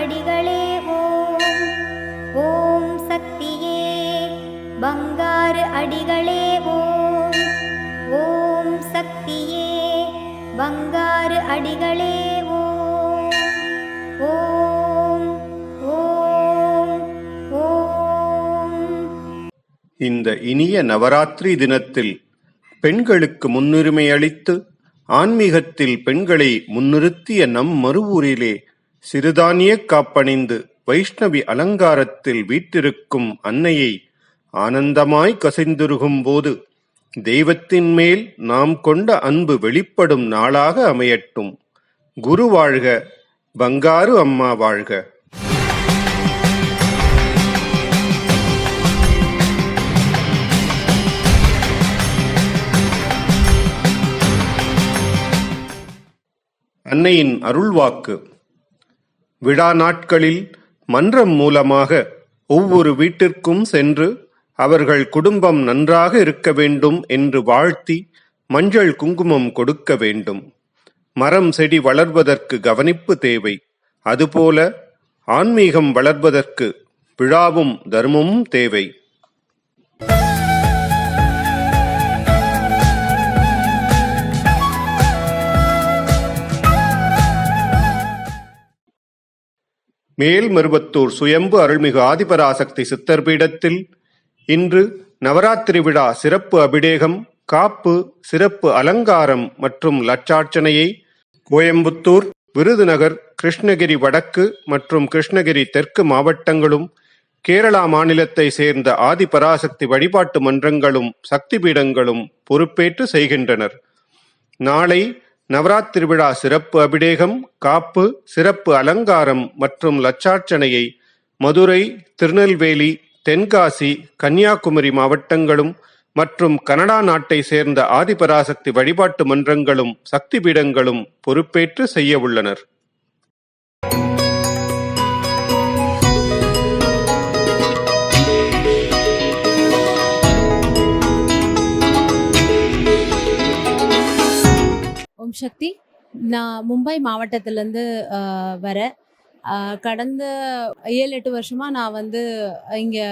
அடிகளே ஓம் ஓம் சக்தியே பங்காறு அடிகளே ஓம் ஓம் சக்தியே பங்காறு அடிகளே ஓம் ஓம் ஓம் ஓம். இந்த இனிய நவராத்திரி தினத்தில் பெண்களுக்கு முன்னுரிமை அளித்து ஆன்மீகத்தில் பெண்களை முன்னிறுத்திய நம் மறுவூரிலே சிறுதானிய காப்பணிந்து வைஷ்ணவி அலங்காரத்தில் வீற்றிருக்கும் அன்னையை ஆனந்தமாய் கசிந்துருகும் போது தெய்வத்தின் மேல் நாம் கொண்ட அன்பு வெளிப்படும் நாளாக அமையட்டும். குரு வாழ்க பங்காரு அம்மா வாழ்க. அன்னையின் அருள்வாக்கு. விழா நாட்களில் மன்றம் மூலமாக ஒவ்வொரு வீட்டிற்கும் சென்று அவர்கள் குடும்பம் நன்றாக இருக்க வேண்டும் என்று வாழ்த்தி மஞ்சள் குங்குமம் கொடுக்க வேண்டும். மரம் செடி வளர்வதற்கு கவனிப்பு தேவை. அதுபோல ஆன்மீகம் வளர்வதற்கு விழாவும் தர்மமும் தேவை. மேல்மருவத்தூர் சுயம்பு அருள்மிகு ஆதிபராசக்தி சித்தர் பீடத்தில் இன்று நவராத்திரி விழா சிறப்பு அபிடேகம் காப்பு சிறப்பு அலங்காரம் மற்றும் லட்சார்ச்சனையை கோயம்புத்தூர் விருதுநகர் கிருஷ்ணகிரி வடக்கு மற்றும் கிருஷ்ணகிரி தெற்கு மாவட்டங்களும் கேரளா மாநிலத்தை சேர்ந்த ஆதிபராசக்தி வழிபாட்டு மன்றங்களும் சக்தி பீடங்களும் பொறுப்பேற்று செய்கின்றனர். நாளை நவராத்திரி விழா சிறப்பு அபிடேகம் காப்பு சிறப்பு அலங்காரம் மற்றும் லட்சார்ச்சனையை மதுரை திருநெல்வேலி தென்காசி கன்னியாகுமரி மாவட்டங்களும் மற்றும் கனடா நாட்டை சேர்ந்த ஆதிபராசக்தி வழிபாட்டு மன்றங்களும் சக்தி பீடங்களும் பொறுப்பேற்று செய்ய உள்ளனர். சக்தி நான் மும்பை மாவட்டத்திலேருந்து வரேன் கடந்த ஏழு எட்டு வருஷமாக நான் வந்து இங்கே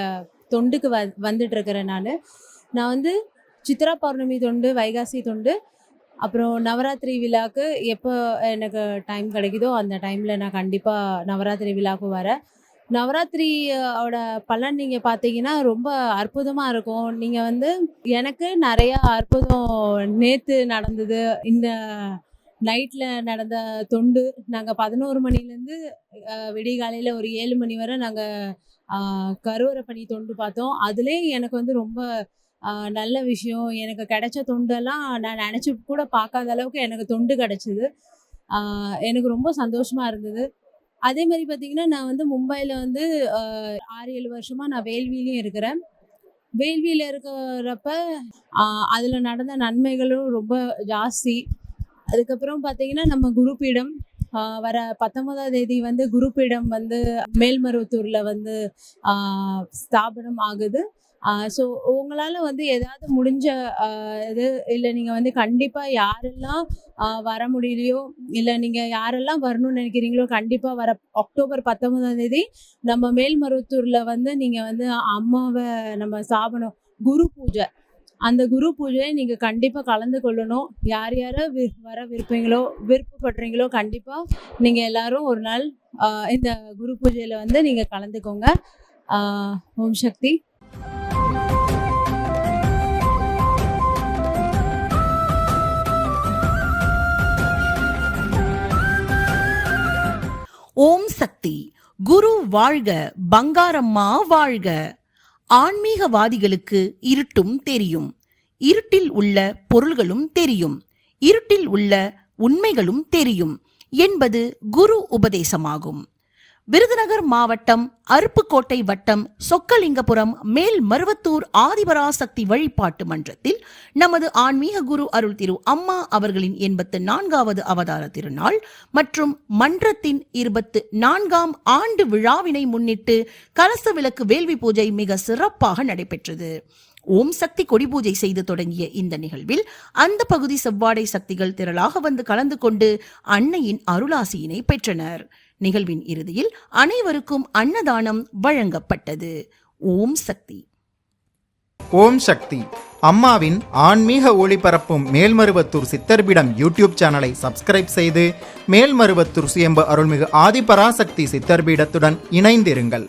தொண்டுக்கு வ வந்துட்டுருக்கிறேன் நான். நான் வந்து சித்ரா பௌர்ணமி தொண்டு வைகாசி தொண்டு அப்புறம் நவராத்திரி விழாக்கு எப்போ எனக்கு டைம் கிடைக்குதோ அந்த டைமில் நான் கண்டிப்பாக நவராத்திரி விழாவுக்கு வரேன். நவராத்திரியோட பலன் நீங்கள் பார்த்தீங்கன்னா ரொம்ப அற்புதமாக இருக்கும். நீங்கள் வந்து எனக்கு நிறையா அற்புதம் நேற்று நடந்தது. இந்த நைட்டில் நடந்த தொண்டு நாங்கள் பதினோரு மணிலேருந்து விடிகாலையில் ஒரு ஏழு மணி வரை நாங்கள் கருவறை பணி தொண்டு பார்த்தோம். அதுலேயும் எனக்கு வந்து ரொம்ப நல்ல விஷயம். எனக்கு கிடைச்ச தொண்டெல்லாம் நான் நினச்சி கூட பார்க்காத அளவுக்கு எனக்கு தொண்டு கிடச்சிது. எனக்கு ரொம்ப சந்தோஷமாக இருந்தது. அதே மாதிரி பார்த்தீங்கன்னா நான் வந்து மும்பையில் வந்து ஆறு ஏழு வருஷமா நான் வேல்விலையும் இருக்கிறேன். வேள்வியில் இருக்கிறப்ப அதில் நடந்த நன்மைகளும் ரொம்ப ஜாஸ்தி. அதுக்கப்புறம் பார்த்தீங்கன்னா நம்ம குருபீடம் வர பத்தொன்பதாம் தேதி வந்து குருப்பிடம் வந்து மேல்மருவத்தூர்ல வந்து ஆஹ் ஸ்தாபனம் ஆகுது. ஸோ உங்களால் வந்து ஏதாவது முடிஞ்ச இது இல்லை நீங்கள் வந்து கண்டிப்பாக யாரெல்லாம் வர முடியலையோ இல்லை நீங்கள் யாரெல்லாம் வரணும்னு நினைக்கிறீங்களோ கண்டிப்பாக வர அக்டோபர் பத்தொன்பதாம் தேதி நம்ம மேல்மருவத்தூரில் வந்து நீங்கள் வந்து அம்மாவை நம்ம ஸ்தாபனம் குரு பூஜை. அந்த குரு பூஜையை நீங்கள் கண்டிப்பாக கலந்து கொள்ளணும். யார் யாரை வி வர விருப்பீங்களோ விருப்பப்படுறீங்களோ கண்டிப்பாக நீங்கள் எல்லாரும் ஒரு நாள் இந்த குரு பூஜையில் வந்து நீங்கள் கலந்துக்கோங்க. ஓம் சக்தி. ஓம் சக்தி. குரு வாழ்க பங்காரம்மா வாழ்க. ஆன்மீகவாதிகளுக்கு இருட்டும் தெரியும். இருட்டில் உள்ள பொருள்களும் தெரியும். இருட்டில் உள்ள உண்மைகளும் தெரியும் என்பது குரு உபதேசமாகும். விருதுநகர் மாவட்டம் அருப்புக்கோட்டை வட்டம் சொக்கலிங்கபுரம் மேல் மருவத்தூர் ஆதிபராசக்தி வழிபாட்டு மன்றத்தில் நமது ஆன்மீக குரு அருள் திரு அம்மா அவர்களின் எண்பத்து நான்காவது அவதார திருநாள் மற்றும் மன்றத்தின் இருபத்து நான்காம் ஆண்டு விழாவினை முன்னிட்டு கலச விளக்கு வேள்வி பூஜை மிக சிறப்பாக நடைபெற்றது. ஓம் சக்தி கொடி பூஜை செய்து தொடங்கிய இந்த நிகழ்வில் அந்த பகுதி செவ்வாடை சக்திகள் திரளாக வந்து கலந்து கொண்டு அன்னையின் அருளாசியினை பெற்றனர். நிகழ்வின் இறுதியில் அனைவருக்கும் அன்னதானம் வழங்கப்பட்டது. ஓம் சக்தி. ஓம் சக்தி. அம்மாவின் ஆன்மீக ஒளிபரப்பும் மேல்மருவத்தூர் சித்தர்பிடம் யூடியூப் சேனலை சப்ஸ்கிரைப் செய்து மேல்மருவத்தூர் சுயம்பு அருள்மிகு ஆதிபராசக்தி சித்தர்பீடத்துடன் இணைந்திருங்கள்.